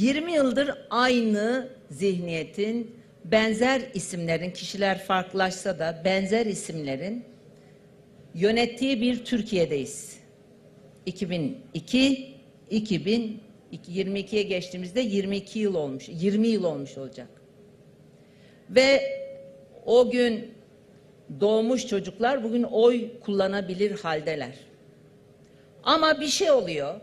20 yıldır aynı zihniyetin benzer isimlerin kişiler farklılaşsa da benzer isimlerin yönettiği bir Türkiye'deyiz. 2002 2022'ye geçtiğimizde 22 yıl olmuş. 20 yıl olmuş olacak. Ve o gün doğmuş çocuklar bugün oy kullanabilir haldeler. Ama bir şey oluyor.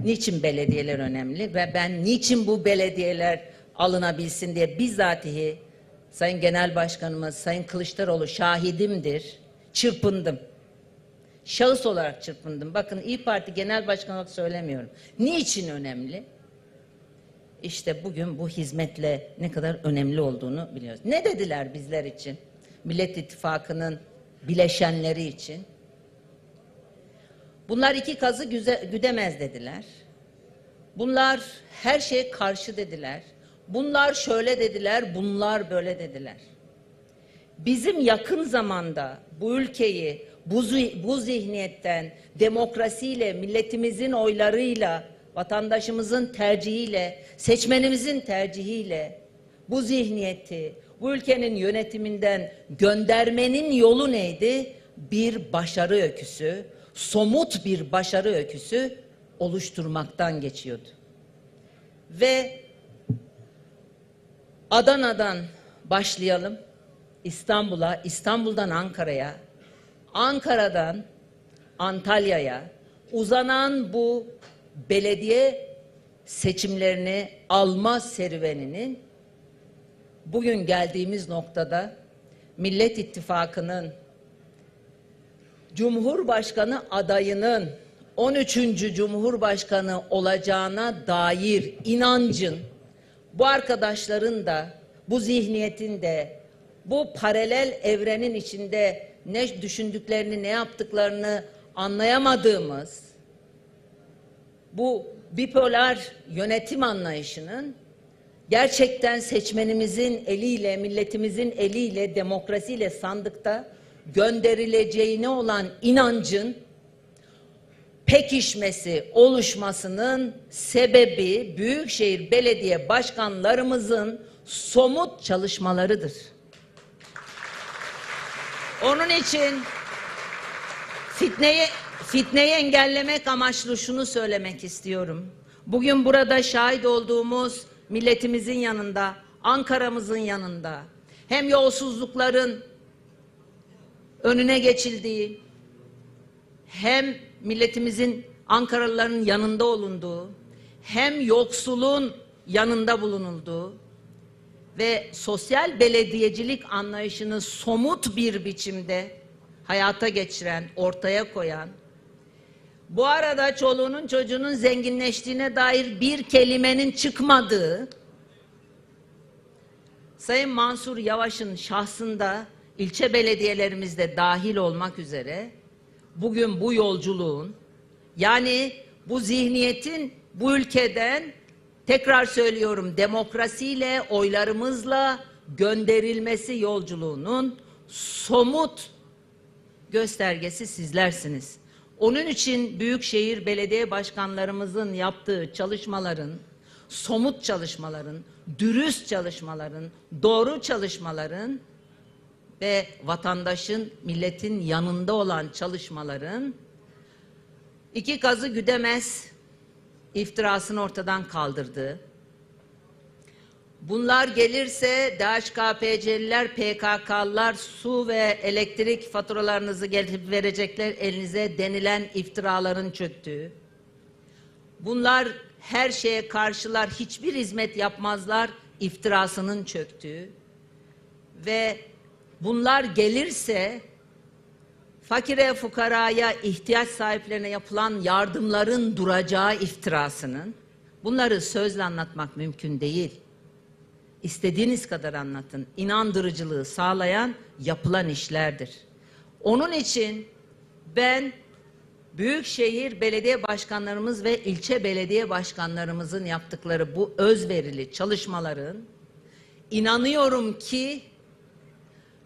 Niçin belediyeler önemli ve ben niçin bu belediyeler alınabilsin diye bizzatihi Sayın Genel Başkanımız Sayın Kılıçdaroğlu şahidimdir. Çırpındım. Şahıs olarak çırpındım. Bakın İyi Parti Genel Başkanı olarak söylemiyorum. Niçin önemli? İşte bugün bu hizmetle ne kadar önemli olduğunu biliyoruz. Ne dediler bizler için? Millet İttifakı'nın bileşenleri için. Bunlar iki kazı güze, güdemez dediler. Bunlar her şeye karşı dediler. Bunlar şöyle dediler, bunlar böyle dediler. Bizim yakın zamanda bu ülkeyi bu, bu zihniyetten demokrasiyle, milletimizin oylarıyla, vatandaşımızın tercihiyle, seçmenimizin tercihiyle bu zihniyeti bu ülkenin yönetiminden göndermenin yolu neydi? Bir başarı öyküsü, somut bir başarı öyküsü oluşturmaktan geçiyordu. Ve Adana'dan başlayalım. İstanbul'a, İstanbul'dan Ankara'ya, Ankara'dan Antalya'ya uzanan bu belediye seçimlerini alma serüveninin bugün geldiğimiz noktada Millet İttifakı'nın Cumhurbaşkanı adayının 13. Cumhurbaşkanı olacağına dair inancın bu arkadaşların da bu zihniyetin de bu paralel evrenin içinde ne düşündüklerini ne yaptıklarını anlayamadığımız bu bipolar yönetim anlayışının gerçekten seçmenimizin eliyle, milletimizin eliyle, demokrasiyle sandıkta gönderileceğine olan inancın pekişmesi, oluşmasının sebebi büyükşehir belediye başkanlarımızın somut çalışmalarıdır. Onun için fitneyi fitneyi engellemek amaçlı şunu söylemek istiyorum. Bugün burada şahit olduğumuz milletimizin yanında, Ankara'mızın yanında hem yolsuzlukların önüne geçildiği hem milletimizin Ankaralıların yanında olunduğu hem yoksulun yanında bulunulduğu ve sosyal belediyecilik anlayışını somut bir biçimde hayata geçiren, ortaya koyan, bu arada çoluğunun çocuğunun zenginleştiğine dair bir kelimenin çıkmadığı, Sayın Mansur Yavaş'ın şahsında ilçe belediyelerimizde dahil olmak üzere bugün bu yolculuğun yani bu zihniyetin bu ülkeden tekrar söylüyorum demokrasiyle oylarımızla gönderilmesi yolculuğunun somut göstergesi sizlersiniz. Onun için büyükşehir belediye başkanlarımızın yaptığı çalışmaların, somut çalışmaların, dürüst çalışmaların, doğru çalışmaların ve vatandaşın, milletin yanında olan çalışmaların iki kazı güdemez iftirasını ortadan kaldırdı. Bunlar gelirse DHKPC'liler, PKK'lılar su ve elektrik faturalarınızı gelip verecekler elinize denilen iftiraların çöktüğü. Bunlar her şeye karşılar, hiçbir hizmet yapmazlar iftirasının çöktüğü. Ve bunlar gelirse fakire fukaraya ihtiyaç sahiplerine yapılan yardımların duracağı iftirasının bunları sözle anlatmak mümkün değil. İstediğiniz kadar anlatın. İnandırıcılığı sağlayan yapılan işlerdir. Onun için ben büyükşehir belediye başkanlarımız ve ilçe belediye başkanlarımızın yaptıkları bu özverili çalışmaların inanıyorum ki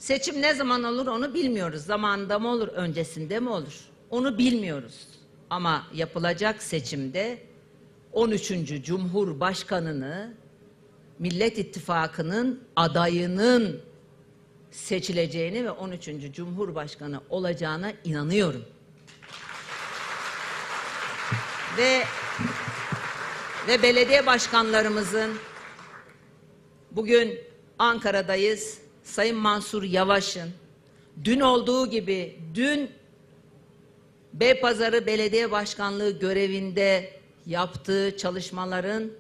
Seçim ne zaman olur onu bilmiyoruz. Zamanında mı olur, öncesinde mi olur? Onu bilmiyoruz. Ama yapılacak seçimde 13. Cumhurbaşkanını Millet İttifakı'nın adayının seçileceğini ve 13. Cumhurbaşkanı olacağına inanıyorum. Ve ve belediye başkanlarımızın bugün Ankara'dayız. Sayın Mansur Yavaş'ın dün olduğu gibi dün Beypazarı Belediye Başkanlığı görevinde yaptığı çalışmaların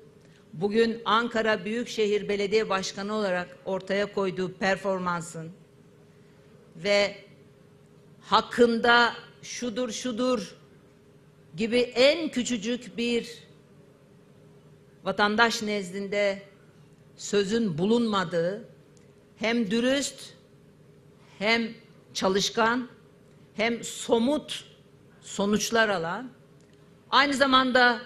bugün Ankara Büyükşehir Belediye Başkanı olarak ortaya koyduğu performansın ve hakkında şudur şudur gibi en küçücük bir vatandaş nezdinde sözün bulunmadığı hem dürüst hem çalışkan hem somut sonuçlar alan aynı zamanda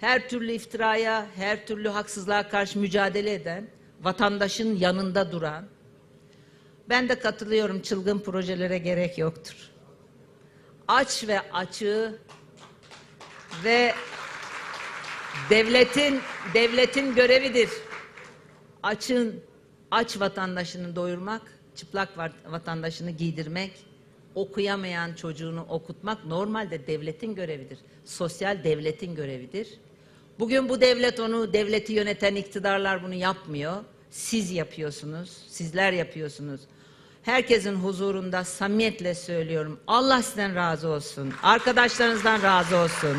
her türlü iftiraya, her türlü haksızlığa karşı mücadele eden, vatandaşın yanında duran, ben de katılıyorum çılgın projelere gerek yoktur. Aç ve açığı ve devletin devletin görevidir. Açın aç vatandaşını doyurmak, çıplak va- vatandaşını giydirmek, okuyamayan çocuğunu okutmak normalde devletin görevidir. Sosyal devletin görevidir. Bugün bu devlet onu, devleti yöneten iktidarlar bunu yapmıyor. Siz yapıyorsunuz, sizler yapıyorsunuz. Herkesin huzurunda samimiyetle söylüyorum. Allah sizden razı olsun. Arkadaşlarınızdan razı olsun.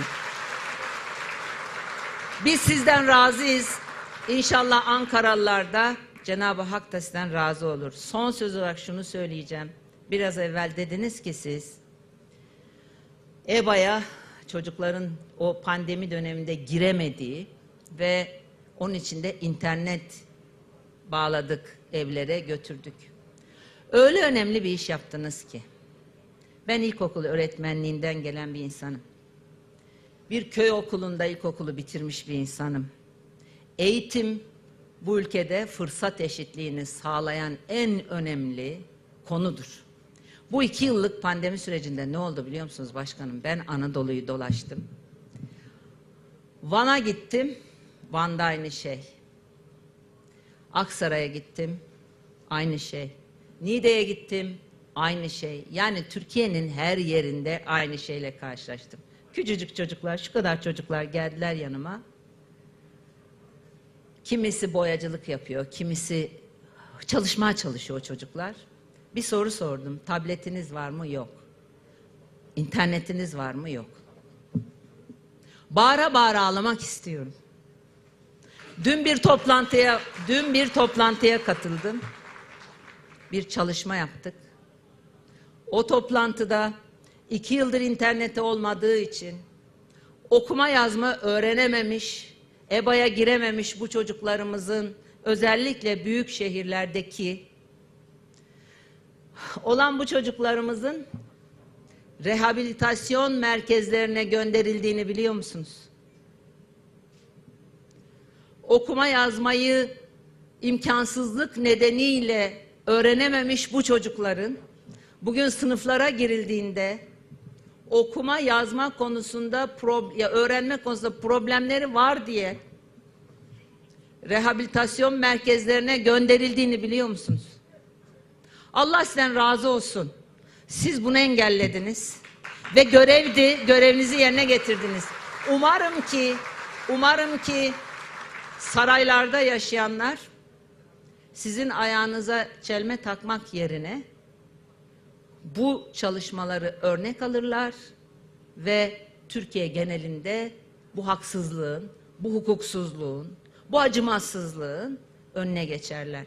Biz sizden razıyız. İnşallah Ankaralılar da Cenab-ı Hak da sizden razı olur. Son söz olarak şunu söyleyeceğim. Biraz evvel dediniz ki siz EBA'ya çocukların o pandemi döneminde giremediği ve onun içinde internet bağladık evlere götürdük. Öyle önemli bir iş yaptınız ki. Ben ilkokul öğretmenliğinden gelen bir insanım. Bir köy okulunda ilkokulu bitirmiş bir insanım. Eğitim bu ülkede fırsat eşitliğini sağlayan en önemli konudur. Bu iki yıllık pandemi sürecinde ne oldu biliyor musunuz başkanım? Ben Anadolu'yu dolaştım. Van'a gittim, Van'da aynı şey. Aksaray'a gittim, aynı şey. Niğde'ye gittim, aynı şey. Yani Türkiye'nin her yerinde aynı şeyle karşılaştım. Küçücük çocuklar, şu kadar çocuklar geldiler yanıma. Kimisi boyacılık yapıyor, kimisi çalışmaya çalışıyor çocuklar. Bir soru sordum. Tabletiniz var mı? Yok. İnternetiniz var mı? Yok. Bağıra bağıra ağlamak istiyorum. Dün bir toplantıya, dün bir toplantıya katıldım. Bir çalışma yaptık. O toplantıda iki yıldır internette olmadığı için okuma yazma öğrenememiş, EBA'ya girememiş bu çocuklarımızın özellikle büyük şehirlerdeki olan bu çocuklarımızın rehabilitasyon merkezlerine gönderildiğini biliyor musunuz? Okuma yazmayı imkansızlık nedeniyle öğrenememiş bu çocukların bugün sınıflara girildiğinde okuma yazma konusunda ya öğrenme konusunda problemleri var diye rehabilitasyon merkezlerine gönderildiğini biliyor musunuz? Allah sizden razı olsun. Siz bunu engellediniz ve görevdi, görevinizi yerine getirdiniz. Umarım ki, umarım ki saraylarda yaşayanlar sizin ayağınıza çelme takmak yerine bu çalışmaları örnek alırlar ve Türkiye genelinde bu haksızlığın, bu hukuksuzluğun, bu acımasızlığın önüne geçerler.